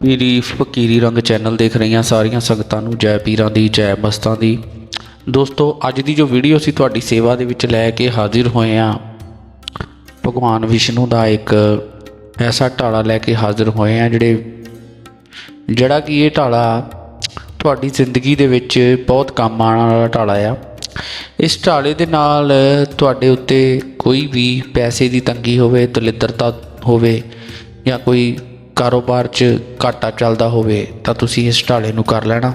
ਪੀਰੀ ਫਕੀਰੀ ਰੰਗ ਚੈਨਲ ਦੇਖ ਰਹੀਆਂ ਸਾਰੀਆਂ ਸੰਗਤਾਂ ਨੂੰ, ਜੈ ਪੀਰਾਂ ਦੀ, ਜੈ ਮਸਤਾਂ ਦੀ। ਦੋਸਤੋ, ਅੱਜ ਦੀ ਜੋ ਵੀਡੀਓ ਅਸੀਂ ਤੁਹਾਡੀ ਸੇਵਾ ਦੇ ਵਿੱਚ ਲੈ ਕੇ ਹਾਜ਼ਰ ਹੋਏ ਹਾਂ, ਭਗਵਾਨ ਵਿਸ਼ਨੂੰ ਦਾ ਇੱਕ ਐਸਾ ਢਾਲਾ ਲੈ ਕੇ ਹਾਜ਼ਰ ਹੋਏ ਹਾਂ, ਜਿਹੜੇ ਜਿਹੜਾ ਕਿ ਇਹ ਢਾਲਾ ਤੁਹਾਡੀ ਜ਼ਿੰਦਗੀ ਦੇ ਵਿੱਚ ਬਹੁਤ ਕੰਮ ਆਉਣ ਵਾਲਾ ਢਾਲਾ ਆ। ਇਸ ਢਾਲੇ ਦੇ ਨਾਲ ਤੁਹਾਡੇ ਉੱਤੇ ਕੋਈ ਵੀ ਪੈਸੇ ਦੀ ਤੰਗੀ ਹੋਵੇ, ਦਲਿੱਦਰਤਾ ਹੋਵੇ ਜਾਂ ਕੋਈ ਕਾਰੋਬਾਰ 'ਚ ਘਾਟਾ ਚੱਲਦਾ ਹੋਵੇ, ਤਾਂ ਤੁਸੀਂ ਇਸ ਢਾਲੇ ਨੂੰ ਕਰ ਲੈਣਾ।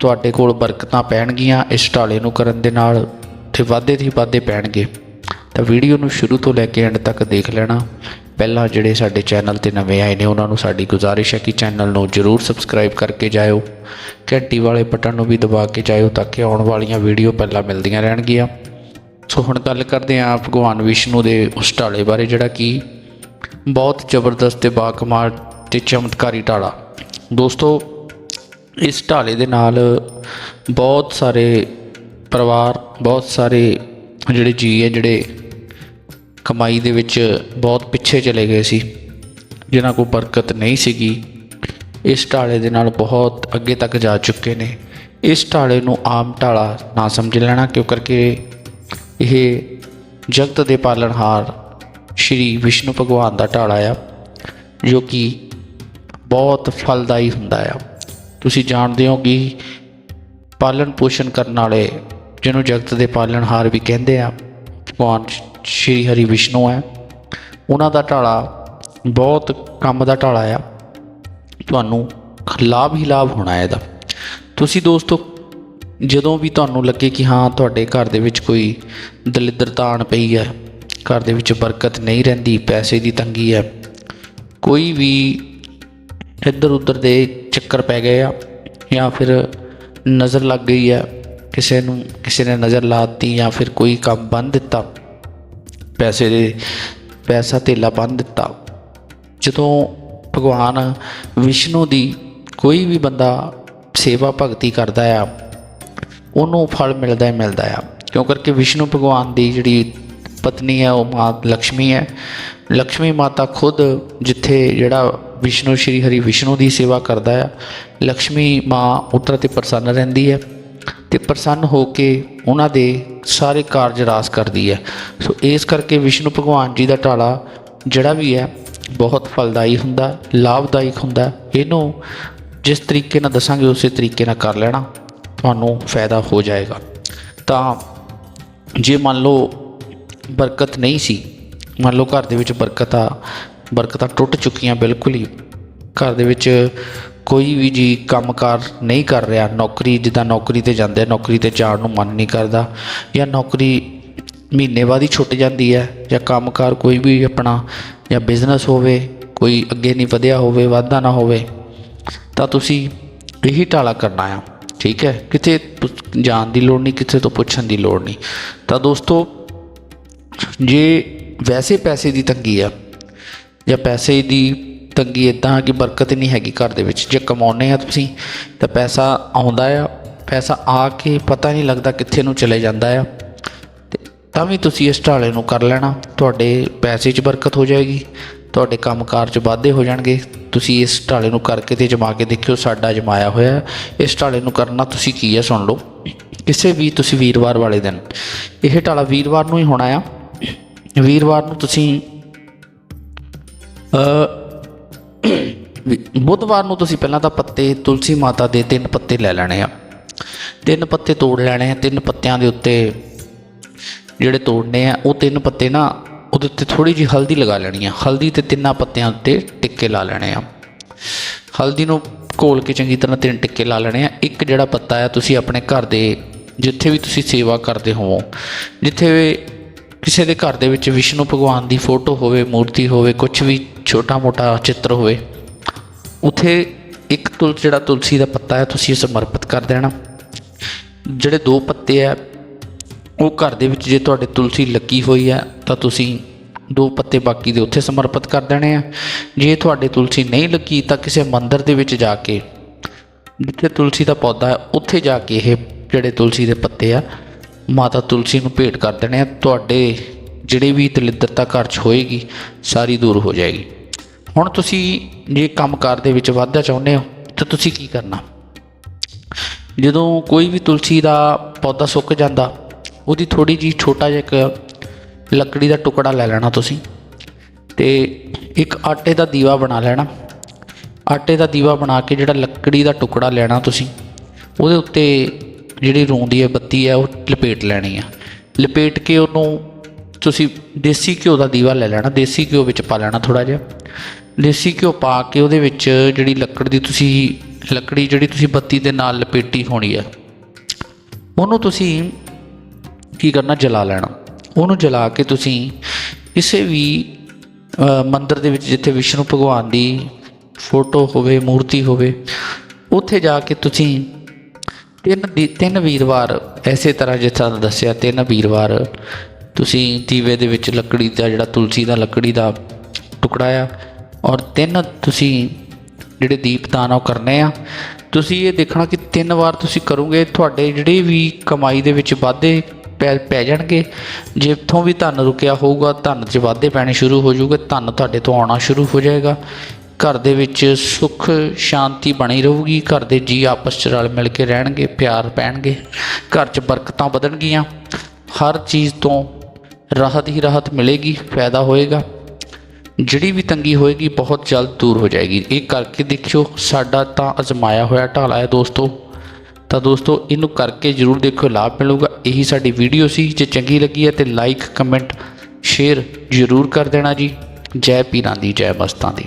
ਤੁਹਾਡੇ ਕੋਲ ਬਰਕਤਾਂ ਪੈਣਗੀਆਂ ਇਸ ਢਾਲੇ ਨੂੰ ਕਰਨ ਦੇ ਨਾਲ ਤੇ ਵਾਧੇ ਦੀ ਵਾਧੇ ਪੈਣਗੇ। ਤਾਂ ਵੀਡੀਓ ਨੂੰ ਸ਼ੁਰੂ ਤੋਂ ਲੈ ਕੇ ਐਂਡ ਤੱਕ ਦੇਖ ਲੈਣਾ। ਪਹਿਲਾਂ ਜਿਹੜੇ ਸਾਡੇ ਚੈਨਲ ਤੇ ਨਵੇਂ ਆਏ ਨੇ, ਉਹਨਾਂ ਨੂੰ ਸਾਡੀ ਗੁਜ਼ਾਰਿਸ਼ ਹੈ ਕਿ ਚੈਨਲ ਨੂੰ ਜਰੂਰ ਸਬਸਕ੍ਰਾਈਬ ਕਰਕੇ ਜਾਇਓ। ਘੰਟੀ ਵਾਲੇ ਬਟਨ ਨੂੰ ਵੀ ਦਬਾ ਕੇ ਜਾਇਓ ਤਾਂ ਕਿ ਆਉਣ ਵਾਲੀਆਂ ਵੀਡੀਓ ਪਹਿਲਾਂ ਮਿਲਦੀਆਂ ਰਹਿਣਗੀਆਂ। ਸੋ ਹੁਣ ਗੱਲ ਕਰਦੇ ਹਾਂ ਭਗਵਾਨ ਵਿਸ਼ਨੂੰ ਦੇ ਉਸ ਢਾਲੇ ਬਾਰੇ, ਜਿਹੜਾ ਕਿ ਬਹੁਤ ਜ਼ਬਰਦਸਤ ਤੇ ਬਾਕਮਾਲ ਤੇ ਚਮਤਕਾਰੀ ਢਾਲਾ। ਦੋਸਤੋ, ਇਸ ਢਾਲੇ ਦੇ ਨਾਲ ਬਹੁਤ ਸਾਰੇ ਪਰਿਵਾਰ, ਬਹੁਤ ਸਾਰੇ ਜਿਹੜੇ ਜੀ ਹੈ, ਜਿਹੜੇ ਕਮਾਈ ਦੇ ਵਿੱਚ ਬਹੁਤ ਪਿੱਛੇ ਚਲੇ ਗਏ ਸੀ। ਜਿਨ੍ਹਾਂ ਕੋਲ ਬਰਕਤ ਨਹੀਂ ਸੀਗੀ, ਇਸ ਢਾਲੇ ਦੇ ਨਾਲ ਬਹੁਤ ਅੱਗੇ ਤੱਕ ਜਾ ਚੁੱਕੇ ਨੇ। ਇਸ ਢਾਲੇ ਨੂੰ ਆਮ ਢਾਲਾ ਨਾ ਸਮਝ ਲੈਣਾ ਕਿਉਂ ਕਰਕੇ ਇਹ ਜਗਤ ਦੇ ਪਾਲਣਹਾਰ ਸ਼੍ਰੀ ਵਿਸ਼ਨੂੰ ਭਗਵਾਨ ਦਾ ਢਾਲਾ ਆ, ਜੋ ਕਿ ਬਹੁਤ ਫਲਦਾਈ ਹੁੰਦਾ ਆ। ਤੁਸੀਂ ਜਾਣਦੇ ਹੋ ਕਿ ਪਾਲਣ ਪੋਸ਼ਣ ਕਰਨ ਵਾਲੇ ਜਿਹਨੂੰ ਜਗਤ ਦੇ ਪਾਲਣਹਾਰ ਵੀ ਕਹਿੰਦੇ ਆ, ਭਗਵਾਨ ਸ਼੍ਰੀ ਹਰੀ ਵਿਸ਼ਨੂੰ ਹੈ। ਉਹਨਾਂ ਦਾ ਢਾਲਾ ਬਹੁਤ ਕੰਮ ਦਾ ਢਾਲਾ ਆ। ਤੁਹਾਨੂੰ ਲਾਭ ਹੀ ਲਾਭ ਹੋਣਾ ਹੈ ਇਹਦਾ। ਤੁਸੀਂ ਦੋਸਤੋ, ਜਦੋਂ ਵੀ ਤੁਹਾਨੂੰ ਲੱਗੇ ਕਿ ਹਾਂ, ਤੁਹਾਡੇ ਘਰ ਦੇ ਵਿੱਚ ਕੋਈ ਦਲਿੱਦਰਤਾ ਆਣ ਪਈ ਹੈ, ਘਰ ਦੇ ਵਿੱਚ ਬਰਕਤ ਨਹੀਂ ਰਹਿੰਦੀ, ਪੈਸੇ ਦੀ ਤੰਗੀ ਹੈ, ਕੋਈ ਵੀ ਇੱਧਰ ਉੱਧਰ ਦੇ ਚੱਕਰ ਪੈ ਗਏ ਆ, ਜਾਂ ਫਿਰ ਨਜ਼ਰ ਲੱਗ ਗਈ ਹੈ, ਕਿਸੇ ਨੂੰ, ਕਿਸੇ ਨੇ ਨਜ਼ਰ ਲਾਤੀ ਜਾਂ ਫਿਰ ਕੋਈ ਕੰਮ ਬੰਨ ਦਿੱਤਾ ਪੈਸੇ ਦੇ, ਪੈਸਾ ਧੇਲਾ ਬੰਨ ਦਿੱਤਾ। ਜਦੋਂ ਭਗਵਾਨ ਵਿਸ਼ਨੂੰ ਦੀ ਕੋਈ ਵੀ ਬੰਦਾ ਸੇਵਾ ਭਗਤੀ ਕਰਦਾ ਆ, ਉਹਨੂੰ ਫਲ ਮਿਲਦਾ ਹੀ ਮਿਲਦਾ ਆ। ਕਿਉਂ ਕਰਕੇ ਵਿਸ਼ਨੂੰ ਭਗਵਾਨ ਦੀ ਜਿਹੜੀ ਪਤਨੀ ਹੈ ਉਹ ਮਾਂ ਲక్ష్ਮੀ ਹੈ। ਲక్ష్ਮੀ ਮਾਤਾ ਖੁਦ ਜਿੱਥੇ ਜਿਹੜਾ ਵਿਸ਼ਨੂੰ, ਸ਼੍ਰੀ ਹਰੀ ਵਿਸ਼ਨੂੰ ਦੀ ਸੇਵਾ ਕਰਦਾ ਆ ਲక్ష్ਮੀ ਮਾਂ ਉਤਰ ਤੇ ਪ੍ਰਸੰਨ ਰਹਿੰਦੀ ਹੈ। ਤੇ ਪ੍ਰਸੰਨ ਹੋ ਕੇ ਉਹਨਾਂ ਦੇ ਸਾਰੇ ਕਾਰਜ ਰਾਸ ਕਰਦੀ ਹੈ। ਸੋ ਇਸ ਕਰਕੇ ਵਿਸ਼ਨੂੰ ਭਗਵਾਨ ਜੀ ਦਾ ਢਾਲਾ ਜਿਹੜਾ ਵੀ ਹੈ, ਬਹੁਤ ਫਲਦਾਈ ਹੁੰਦਾ, ਲਾਭਦਾਇਕ ਹੁੰਦਾ। ਇਹਨੂੰ ਜਿਸ ਤਰੀਕੇ ਨਾਲ ਦੱਸਾਂਗੇ, ਉਸੇ ਤਰੀਕੇ ਨਾਲ ਕਰ ਲੈਣਾ, ਤੁਹਾਨੂੰ ਫਾਇਦਾ ਹੋ ਜਾਏਗਾ। ਤਾਂ ਜੇ ਮੰਨ ਲਓ ਬਰਕਤ ਨਹੀਂ ਸੀ, ਮੰਨ ਲਓ ਘਰ ਦੇ ਵਿੱਚ ਬਰਕਤਾਂ ਬਰਕਤਾਂ ਟੁੱਟ ਚੁੱਕੀਆਂ ਬਿਲਕੁਲ ਹੀ, ਘਰ ਦੇ ਵਿੱਚ ਕੋਈ ਵੀ ਜੀ ਕੰਮਕਾਰ ਨਹੀਂ ਕਰ ਰਿਹਾ, ਨੌਕਰੀ ਜਿੱਦਾਂ ਨੌਕਰੀ ਤੇ ਜਾਂਦੇ ਨੌਕਰੀ ਤੇ ਜਾਣ ਨੂੰ ਮਨ ਨਹੀਂ ਕਰਦਾ ਜਾਂ ਨੌਕਰੀ ਮਹੀਨੇ ਬਾਅਦ ਹੀ ਛੁੱਟ ਜਾਂਦੀ ਹੈ ਜਾਂ ਕੰਮਕਾਰ ਕੋਈ ਵੀ ਆਪਣਾ ਜਾਂ ਬਿਜ਼ਨਸ ਹੋਵੇ, ਕੋਈ ਅੱਗੇ ਨਹੀਂ ਵਧਿਆ ਹੋਵੇ, ਵਾਧਾ ਨਾ ਹੋਵੇ, ਤਾਂ ਤੁਸੀਂ ਇਹੀ ਟਾਲਾ ਕਰਨਾ ਆ, ਠੀਕ ਹੈ? ਕਿਤੇ ਜਾਣ ਦੀ ਲੋੜ ਨਹੀਂ ਕਿਸੇ ਤੋਂ ਪੁੱਛਣ ਦੀ ਲੋੜ ਨਹੀਂ। ਤਾਂ ਦੋਸਤੋ, ਜੇ ਵੈਸੇ ਪੈਸੇ ਦੀ ਤੰਗੀ ਆ ਜਾਂ ਪੈਸੇ ਦੀ ਤੰਗੀ ਇਦਾਂ ਕਿ ਬਰਕਤ ਨਹੀਂ ਹੈਗੀ ਘਰ ਦੇ ਵਿੱਚ। ਜੇ ਕਮਾਉਂਦੇ ਆ ਤੁਸੀਂ, ਤਾਂ ਪੈਸਾ ਆਉਂਦਾ ਆ। ਪੈਸਾ ਆ ਕੇ ਪਤਾ ਨਹੀਂ ਲੱਗਦਾ ਕਿੱਥੇ ਨੂੰ ਚਲੇ ਜਾਂਦਾ ਆ। ਤੇ ਤਾਂ ਵੀ ਤੁਸੀਂ ਇਸ ਢਾਲੇ ਨੂੰ ਕਰ ਲੈਣਾ। ਤੁਹਾਡੇ ਪੈਸੇ 'ਚ ਬਰਕਤ ਹੋ ਜਾਏਗੀ। ਤੁਹਾਡੇ ਕੰਮਕਾਰ 'ਚ ਵਾਧੇ ਹੋ ਜਾਣਗੇ। ਤੁਸੀਂ ਇਸ ਢਾਲੇ ਨੂੰ ਕਰਕੇ ਤੇ ਜਮਾ ਕੇ ਦੇਖਿਓ, ਸਾਡਾ ਜਮਾਇਆ ਹੋਇਆ ਇਸ ਢਾਲੇ ਨੂੰ ਕਰਨਾ ਤੁਸੀਂ ਕੀ ਹੈ ਸੁਣ ਲਓ। ਕਿਸੇ ਵੀ ਤੁਸੀਂ ਵੀਰਵਾਰ ਵਾਲੇ ਦਿਨ, ਇਹ ਢਾਲਾ ਵੀਰਵਾਰ ਨੂੰ ਹੀ ਹੋਣਾ ਆ। ਵੀਰਵਾਰ ਨੂੰ ਤੁਸੀਂ ਅ ਬੁੱਧਵਾਰ ਨੂੰ ਤੁਸੀਂ ਪਹਿਲਾਂ ਤਾਂ ਪੱਤੇ ਤੁਲਸੀ ਮਾਤਾ ਦੇ ਤਿੰਨ ਪੱਤੇ ਲੈ ਲੈਣੇ ਆ। ਤਿੰਨ ਪੱਤੇ ਤੋੜ ਲੈਣੇ ਆ, ਤਿੰਨ ਪੱਤਿਆਂ ਦੇ ਉੱਤੇ ਜਿਹੜੇ ਤੋੜਨੇ ਆ, ਉਹ ਤਿੰਨ ਪੱਤੇ ਨਾ ਉਹਦੇ ਉੱਤੇ ਥੋੜੀ ਜਿਹੀ ਹਲਦੀ ਲਗਾ ਲੈਣੀ ਆ। ਹਲਦੀ ਤੇ ਤਿੰਨਾਂ ਪੱਤਿਆਂ ਉੱਤੇ ਟਿੱਕੇ ਲਾ ਲੈਣੇ ਆ। ਹਲਦੀ ਨੂੰ ਘੋਲ ਕੇ ਚੰਗੀ ਤਰ੍ਹਾਂ ਤਿੰਨ ਟਿੱਕੇ ਲਾ ਲੈਣੇ ਆ। ਇੱਕ ਜਿਹੜਾ ਪੱਤਾ ਆ, ਤੁਸੀਂ ਆਪਣੇ ਘਰ ਦੇ ਜਿੱਥੇ ਵੀ ਤੁਸੀਂ ਸੇਵਾ ਕਰਦੇ ਹੋਵੋ ਜਿੱਥੇ ਕਿਸੇ ਦੇ ਘਰ ਦੇ ਵਿੱਚ ਵਿਸ਼ਨੂੰ ਭਗਵਾਨ ਦੀ ਫੋਟੋ ਹੋਵੇ, ਮੂਰਤੀ ਹੋਵੇ ਕੁਝ ਵੀ ਛੋਟਾ-ਮੋਟਾ ਚਿੱਤਰ ਹੋਵੇ ਉਥੇ ਇੱਕ ਤੁਲ, ਜਿਹੜਾ ਤੁਲਸੀ ਦਾ ਪੱਤਾ ਹੈ, ਤੁਸੀਂ ਇਹ ਸਮਰਪਿਤ ਕਰ ਦੇਣਾ। ਜਿਹੜੇ ਦੋ ਪੱਤੇ ਆ ਉਹ ਘਰ ਦੇ ਵਿੱਚ ਜੇ ਤੁਹਾਡੇ ਤੁਲਸੀ ਲੱਗੀ ਹੋਈ ਹੈ, ਤਾਂ ਤੁਸੀਂ ਦੋ ਪੱਤੇ ਬਾਕੀ ਦੇ ਉੱਥੇ ਸਮਰਪਿਤ ਕਰ ਦੇਣੇ ਆ। ਜੇ ਤੁਹਾਡੇ ਤੁਲਸੀ ਨਹੀਂ ਲੱਗੀ, ਤਾਂ ਕਿਸੇ ਮੰਦਿਰ ਦੇ ਵਿੱਚ ਜਾ ਕੇ, ਜਿੱਥੇ ਤੁਲਸੀ ਦਾ ਪੌਦਾ ਹੈ, ਉੱਥੇ ਜਾ ਕੇ ਇਹ ਜਿਹੜੇ ਤੁਲਸੀ ਦੇ ਪੱਤੇ ਆ, ਮਾਤਾ ਤੁਲਸੀ ਨੂੰ ਭੇਟ ਕਰ ਦੇਣੇ ਆ। ਤੁਹਾਡੇ ਜਿਹੜੀ ਵੀ ਦਲਿੱਦਰਤਾ ਘਰ 'ਚ ਹੋਏਗੀ, ਸਾਰੀ ਦੂਰ ਹੋ ਜਾਏਗੀ। ਹੁਣ ਤੁਸੀਂ ਜੇ ਕੰਮਕਾਰ ਦੇ ਵਿੱਚ ਵਾਧਾ ਚਾਹੁੰਦੇ ਹੋ, ਤਾਂ ਤੁਸੀਂ ਕੀ ਕਰਨਾ? ਜਦੋਂ ਕੋਈ ਵੀ ਤੁਲਸੀ ਦਾ ਪੌਦਾ ਸੁੱਕ ਜਾਂਦਾ, ਉਹਦੀ ਥੋੜੀ ਜੀ ਛੋਟਾ ਜਿਹਾ ਇੱਕ ਲੱਕੜੀ ਦਾ ਟੁਕੜਾ ਲੈ ਲੈਣਾ ਤੁਸੀਂ ਤੇ ਇੱਕ ਆਟੇ ਦਾ ਦੀਵਾ ਬਣਾ ਲੈਣਾ। ਆਟੇ ਦਾ ਦੀਵਾ ਬਣਾ ਕੇ ਜਿਹੜਾ ਲੱਕੜੀ ਦਾ ਟੁਕੜਾ ਲੈਣਾ ਤੁਸੀਂ, ਉਹਦੇ ਉੱਤੇ ਜਿਹੜੀ ਰੂੰ ਹੈ, ਬੱਤੀ ਹੈ, ਉਹ ਲਪੇਟ ਲੈਣੀ ਆ। ਲਪੇਟ ਕੇ ਉਹਨੂੰ ਤੁਸੀਂ ਦੇਸੀ ਘਿਓ ਦਾ ਦੀਵਾ ਲੈ ਲੈਣਾ, ਦੇਸੀ ਘਿਓ ਵਿੱਚ ਪਾ ਲੈਣਾ ਥੋੜਾ ਜਿਹਾ। ਦੇਸੀ ਘਿਓ ਪਾ ਕੇ ਉਹਦੇ ਵਿੱਚ ਜਿਹੜੀ ਲੱਕੜ ਦੀ ਤੁਸੀਂ ਲੱਕੜੀ ਜਿਹੜੀ ਤੁਸੀਂ ਬੱਤੀ ਦੇ ਨਾਲ ਲਪੇਟੀ ਹੋਣੀ ਹੈ ਉਹਨੂੰ ਤੁਸੀਂ ਕੀ ਕਰਨਾ ਜਲਾ ਲੈਣਾ। ਉਹਨੂੰ ਜਲਾ ਕੇ ਤੁਸੀਂ ਕਿਸੇ ਵੀ ਅ, ਮੰਦਿਰ ਦੇ ਵਿੱਚ ਜਿੱਥੇ ਵਿਸ਼ਨੂੰ ਭਗਵਾਨ ਦੀ ਫੋਟੋ ਹੋਵੇ ਮੂਰਤੀ ਹੋਵੇ ਉੱਥੇ ਜਾ ਕੇ ਤੁਸੀਂ ਤਿੰਨ ਦੀ ਤਿੰਨ ਵੀਰਵਾਰ ਐਸੇ ਤਰ੍ਹਾਂ ਜਿਸ ਤਰ੍ਹਾਂ ਦੱਸਿਆ ਤਿੰਨ ਵੀਰਵਾਰ ਤੁਸੀਂ ਦੀਵੇ ਦੇ ਵਿੱਚ ਲੱਕੜੀ ਦਾ ਜਿਹੜਾ ਤੁਲਸੀ ਦਾ ਲੱਕੜੀ ਦਾ ਟੁਕੜਾ ਆ ਔਰ ਤਿੰਨ ਤੁਸੀਂ ਜਿਹੜੇ ਦੀਪਦਾਨ ਉਹ ਕਰਨੇ ਆ, ਤੁਸੀਂ ਇਹ ਦੇਖਣਾ ਕਿ ਤਿੰਨ ਵਾਰ ਤੁਸੀਂ ਕਰੋਗੇ, ਤੁਹਾਡੇ ਜਿਹੜੇ ਵੀ ਕਮਾਈ ਦੇ ਵਿੱਚ ਵਾਧੇ ਪੈ ਪੈ ਜਾਣਗੇ। ਜਿੱਥੋਂ ਵੀ ਧਨ ਰੁਕਿਆ ਹੋਊਗਾ, ਧਨ 'ਚ ਵਾਧੇ ਪੈਣੇ ਸ਼ੁਰੂ ਹੋ ਜਾਊਗੇ, ਧਨ ਤੁਹਾਡੇ ਤੋਂ ਆਉਣਾ ਸ਼ੁਰੂ ਹੋ ਜਾਏਗਾ। ਘਰ ਦੇ ਵਿੱਚ ਸੁੱਖ, ਸ਼ਾਂਤੀ ਬਣੀ ਰਹੂਗੀ, ਘਰ ਦੇ ਜੀ ਆਪਸ 'ਚ ਰਲ ਮਿਲ ਕੇ ਰਹਿਣਗੇ, ਪਿਆਰ ਪੈਣਗੇ। ਘਰ 'ਚ ਬਰਕਤਾਂ ਵਧਣਗੀਆਂ। ਹਰ ਚੀਜ਼ ਤੋਂ ਰਾਹਤ ਹੀ ਰਾਹਤ ਮਿਲੇਗੀ, ਫਾਇਦਾ ਹੋਏਗਾ। ਜਿਹੜੀ ਵੀ ਤੰਗੀ ਹੋਏਗੀ, ਬਹੁਤ ਜਲਦ ਦੂਰ ਹੋ ਜਾਏਗੀ। ਇਹ ਕਰਕੇ ਦੇਖਿਓ, ਸਾਡਾ ਤਾਂ ਅਜ਼ਮਾਇਆ ਹੋਇਆ ਢਾਲਾ ਹੈ ਦੋਸਤੋ। ਤਾਂ ਦੋਸਤੋ, ਇਹਨੂੰ ਕਰਕੇ ਜਰੂਰ ਦੇਖਿਓ, ਲਾਭ ਮਿਲੂਗਾ। ਇਹੀ ਸਾਡੀ ਵੀਡੀਓ ਸੀ, ਜੇ ਚੰਗੀ ਲੱਗੀ ਹੈ ਤੇ ਲਾਈਕ, ਕਮੈਂਟ, ਸ਼ੇਅਰ ਜਰੂਰ ਕਰ ਦੇਣਾ ਜੀ। ਜੈ ਪੀਰਾਂ ਦੀ, ਜੈ ਮਸਤਾਂ ਦੀ।